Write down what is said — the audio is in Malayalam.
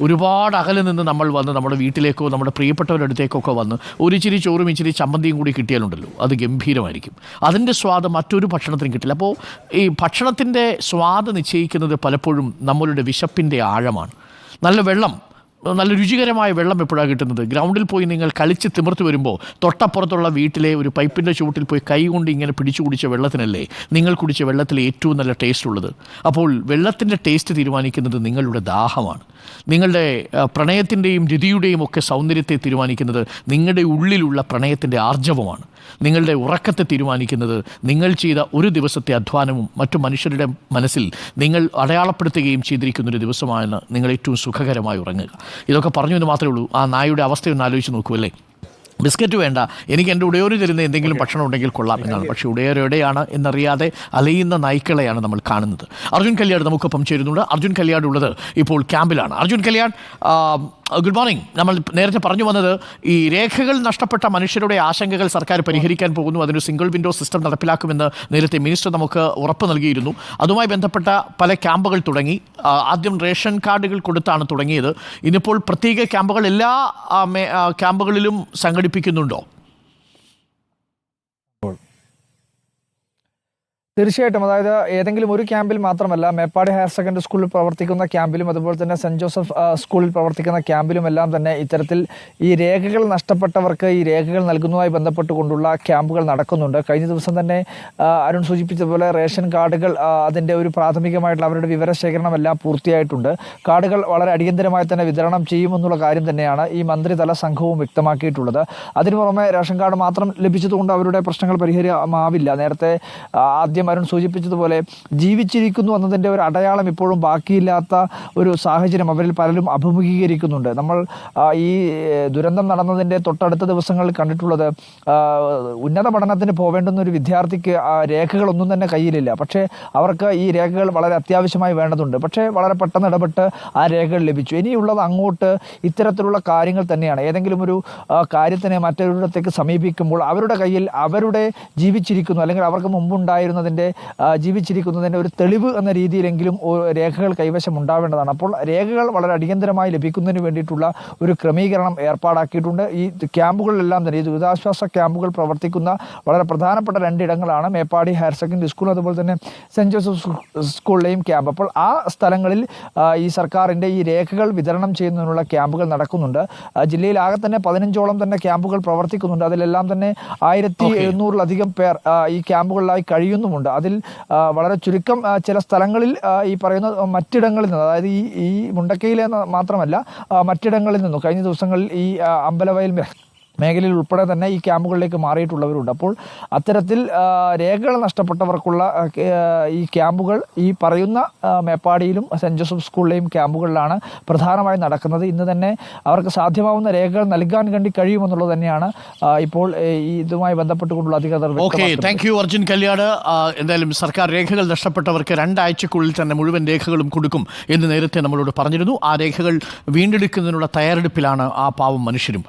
ഒരുപാട് അകലെ നിന്ന് നമ്മൾ വന്ന് നമ്മുടെ വീട്ടിലേക്കോ നമ്മുടെ പ്രിയപ്പെട്ടവരുടെ അടുത്തേക്കോ ഒക്കെ വന്ന് ഒരു ചിരി ചോറും ഇച്ചിരി ചമ്മന്തിയും കൂടി കിട്ടിയാലുണ്ടല്ലോ. അത് ഗംഭീരമായിരിക്കും. അതിന്റെ സ്വാദ് മറ്റൊരു ഭക്ഷണത്തിനും കിട്ടില്ല. അപ്പോൾ ഈ ഭക്ഷണത്തിന്റെ സ്വാദ് നിശ്ചയിക്കുന്നത് പലപ്പോഴും നമ്മളുടെ വിശപ്പിന്റെ ആഴമാണ്. നല്ല വെള്ളം നല്ല രുചികരമായ വെള്ളം എപ്പോഴാണ് കിട്ടുന്നത്? ഗ്രൗണ്ടിൽ പോയി നിങ്ങൾ കളിച്ച് തിമിർത്ത് വരുമ്പോൾ തൊട്ടപ്പുറത്തുള്ള വീട്ടിലെ ഒരു പൈപ്പിന്റെ ചുവട്ടിൽ പോയി കൈ കൊണ്ട് ഇങ്ങനെ പിടിച്ചു കുടിച്ച വെള്ളത്തിനല്ലേ നിങ്ങൾ കുടിച്ച വെള്ളത്തിൽ ഏറ്റവും നല്ല ടേസ്റ്റ് ഉള്ളത്? അപ്പോൾ വെള്ളത്തിന്റെ ടേസ്റ്റ് തീരുമാനിക്കുന്നത് നിങ്ങളുടെ ദാഹമാണ്. നിങ്ങളുടെ പ്രണയത്തിന്റെയും രതിയുടെയും ഒക്കെ സൗന്ദര്യത്തെ തീരുമാനിക്കുന്നത് നിങ്ങളുടെ ഉള്ളിലുള്ള പ്രണയത്തിന്റെ ആർജവമാണ്. നിങ്ങളുടെ ഉറക്കത്തെ തീരുമാനിക്കുന്നത് നിങ്ങൾ ചെയ്ത ഒരു ദിവസത്തെ അധ്വാനവും മറ്റു മനുഷ്യരുടെ മനസ്സിൽ നിങ്ങൾ അടയാളപ്പെടുത്തുകയും ചെയ്തിരിക്കുന്ന ഒരു ദിവസമാണ് നിങ്ങൾ ഏറ്റവും സുഖകരമായി ഉറങ്ങുക. ഇതൊക്കെ പറഞ്ഞു എന്ന് മാത്രമേ ഉള്ളൂ. ആ നായുടെ അവസ്ഥയൊന്ന് ആലോചിച്ച് നോക്കൂ അല്ലേ? ബിസ്ക്കറ്റ് വേണ്ട. എനിക്ക് എന്റെ ഉടയോര് തരുന്ന എന്തെങ്കിലും ഭക്ഷണം ഉണ്ടെങ്കിൽ കൊള്ളാം എന്നാണ്. പക്ഷേ ഉടയോര് എവിടെയാണ് എന്നറിയാതെ അലയുന്ന നായ്ക്കളെയാണ് നമ്മൾ കാണുന്നത്. അർജുൻ കല്യാട് നമുക്കൊപ്പം ചേരുന്നുണ്ട്. അർജുൻ കല്യാട് ഉള്ളത് ഇപ്പോൾ ക്യാമ്പിലാണ്. Arjun Kalyan good morning. നമ്മൾ നേരത്തെ പറഞ്ഞു വന്നത് ഈ രേഖകൾ നഷ്ടപ്പെട്ട മനുഷ്യരുടെ ആശങ്കകൾ സർക്കാർ പരിഹരിക്കാൻ പോകുന്നു. അതിന് സിംഗിൾ വിൻഡോ സിസ്റ്റം നടപ്പിലാക്കുമെന്ന് നേരത്തെ മിനിസ്റ്റർ നമുക്ക് ഉറപ്പ് നൽകിയിരുന്നു. അതുമായി ബന്ധപ്പെട്ട പല ക്യാമ്പുകൾ തുടങ്ങി. ആദ്യം റേഷൻ കാർഡുകൾ കൊടുത്താണ് തുടങ്ങിയത്. ഇന്നിപ്പോൾ പ്രത്യേക ക്യാമ്പുകൾ എല്ലാ ക്യാമ്പുകളിലും മേ- ആ, ക്യാമ്പുകളിലും സംഘടിപ്പിക്കുന്നുണ്ടോ തീർച്ചയായിട്ടും. അതായത് ഏതെങ്കിലും ഒരു ക്യാമ്പിൽ മാത്രമല്ല മേപ്പാടി ഹയർ സെക്കൻഡറി സ്കൂളിൽ പ്രവർത്തിക്കുന്ന ക്യാമ്പിലും അതുപോലെ തന്നെ സെന്റ് ജോസഫ് സ്കൂളിൽ പ്രവർത്തിക്കുന്ന ക്യാമ്പിലും എല്ലാം തന്നെ ഇത്തരത്തിൽ ഈ രേഖകൾ നഷ്ടപ്പെട്ടവർക്ക് ഈ രേഖകൾ നൽകുന്നതുമായി ബന്ധപ്പെട്ടുകൊണ്ടുള്ള ക്യാമ്പുകൾ നടക്കുന്നുണ്ട്. കഴിഞ്ഞ ദിവസം തന്നെ അരുൺ സൂചിപ്പിച്ചതുപോലെ റേഷൻ കാർഡുകൾ അതിന്റെ ഒരു പ്രാഥമികമായിട്ടുള്ള അവരുടെ വിവരശേഖരണം എല്ലാം പൂർത്തിയായിട്ടുണ്ട്. കാർഡുകൾ വളരെ അടിയന്തരമായി തന്നെ വിതരണം ചെയ്യുമെന്നുള്ള കാര്യം തന്നെയാണ് ഈ മന്ത്രിതല സംഘവും വ്യക്തമാക്കിയിട്ടുള്ളത്. അതിനു പുറമെ റേഷൻ കാർഡ് മാത്രം ലഭിച്ചതുകൊണ്ട് അവരുടെ പ്രശ്നങ്ങൾ പരിഹാരമാവില്ല നേരത്തെ ആദ്യം അരുൺ സൂചിപ്പിച്ചതുപോലെ ജീവിച്ചിരിക്കുന്നു എന്നതിന്റെ ഒരു അടയാളം ഇപ്പോഴും ബാക്കിയില്ലാത്ത ഒരു സാഹചര്യം അവരിൽ പലരും അഭിമുഖീകരിക്കുന്നുണ്ട്. നമ്മൾ ഈ ദുരന്തം നടന്നതിന്റെ തൊട്ടടുത്ത ദിവസങ്ങളിൽ കണ്ടിട്ടുള്ളത് ഉന്നത പഠനത്തിന് പോവേണ്ടുന്ന ഒരു വിദ്യാർത്ഥിക്ക് ആ രേഖകളൊന്നും തന്നെ കയ്യിലില്ല. പക്ഷേ അവർക്ക് ഈ രേഖകൾ വളരെ അത്യാവശ്യമായി വേണ്ടതുണ്ട്. പക്ഷേ വളരെ പെട്ടെന്ന് ഇടപെട്ട് ആ രേഖകൾ ലഭിച്ചു. ഇനിയുള്ളത് അങ്ങോട്ട് ഇത്തരത്തിലുള്ള കാര്യങ്ങൾ തന്നെയാണ്. ഏതെങ്കിലും ഒരു കാര്യത്തിനെ മറ്റൊരിടത്തേക്ക് സമീപിക്കുമ്പോൾ അവരുടെ കയ്യിൽ അവരുടെ ജീവിച്ചിരിക്കുന്നു അല്ലെങ്കിൽ അവർക്ക് മുമ്പുണ്ടായിരുന്നതിന്റെ ആ, ജീവിച്ചിരിക്കുന്നതിന്റെ ഒരു തെളിവ് എന്ന രീതിയിലെങ്കിലും രേഖകൾ കൈവശം ഉണ്ടാവേണ്ടതാണ്. അപ്പോൾ രേഖകൾ വളരെ അടിയന്തരമായി ലഭിക്കുന്നതിന് വേണ്ടിയിട്ടുള്ള ഒരു ക്രമീകരണം ഏർപ്പാടാക്കിയിട്ടുണ്ട്. ഈ ക്യാമ്പുകളിലെല്ലാം തന്നെ ഈ ദുരിതാശ്വാസ ക്യാമ്പുകൾ പ്രവർത്തിക്കുന്ന വളരെ പ്രധാനപ്പെട്ട രണ്ടിടങ്ങളാണ് മേപ്പാടി ഹയർ സെക്കൻഡറി സ്കൂൾ അതുപോലെ തന്നെ സെന്റ് ജോസഫ് സ്കൂളിലെയും ക്യാമ്പ്. അപ്പോൾ ആ സ്ഥലങ്ങളിൽ ഈ സർക്കാരിന്റെ ഈ രേഖകൾ വിതരണം ചെയ്യുന്നതിനുള്ള ക്യാമ്പുകൾ നടക്കുന്നുണ്ട്. ജില്ലയിൽ ആകെ തന്നെ പതിനഞ്ചോളം തന്നെ ക്യാമ്പുകൾ പ്രവർത്തിക്കുന്നുണ്ട്. അതിലെല്ലാം തന്നെ ആയിരത്തി എഴുന്നൂറിലധികം പേർ ഈ ക്യാമ്പുകളിലായി കഴിയുന്നുമുണ്ട്. അതിൽ വളരെ ചുരുക്കം ചില സ്ഥലങ്ങളിൽ ഈ പറയുന്ന മറ്റിടങ്ങളിൽ നിന്ന് അതായത് ഈ ഈ മുണ്ടക്കയിലെ മാത്രമല്ല മറ്റിടങ്ങളിൽ നിന്നും കഴിഞ്ഞ ദിവസങ്ങളിൽ ഈ അമ്പലവയൽ മേഖലയിൽ ഉൾപ്പെടെ തന്നെ ഈ ക്യാമ്പുകളിലേക്ക് മാറിയിട്ടുള്ളവരുണ്ട്. അപ്പോൾ അത്തരത്തിൽ രേഖകൾ നഷ്ടപ്പെട്ടവർക്കുള്ള ഈ ക്യാമ്പുകൾ ഈ പറയുന്ന മേപ്പാടിയിലും സെന്റ് ജോസഫ് സ്കൂളിലെയും ക്യാമ്പുകളിലാണ് പ്രധാനമായും നടക്കുന്നത്. ഇന്ന് തന്നെ അവർക്ക് സാധ്യമാവുന്ന രേഖകൾ നൽകാൻ വേണ്ടി കഴിയുമെന്നുള്ളത് തന്നെയാണ് ഇപ്പോൾ ഇതുമായി ബന്ധപ്പെട്ടുകൊണ്ടുള്ള അധികൃതർ okay. Thank you Arjun Kalyad. എന്തായാലും സർക്കാർ രേഖകൾ നഷ്ടപ്പെട്ടവർക്ക് രണ്ടാഴ്ചക്കുള്ളിൽ തന്നെ മുഴുവൻ രേഖകളും കൊടുക്കും എന്ന് നേരത്തെ നമ്മളോട് പറഞ്ഞിരുന്നു. ആ രേഖകൾ വീണ്ടെടുക്കുന്നതിനുള്ള തയ്യാറെടുപ്പിലാണ് ആ പാവം മനുഷ്യരും.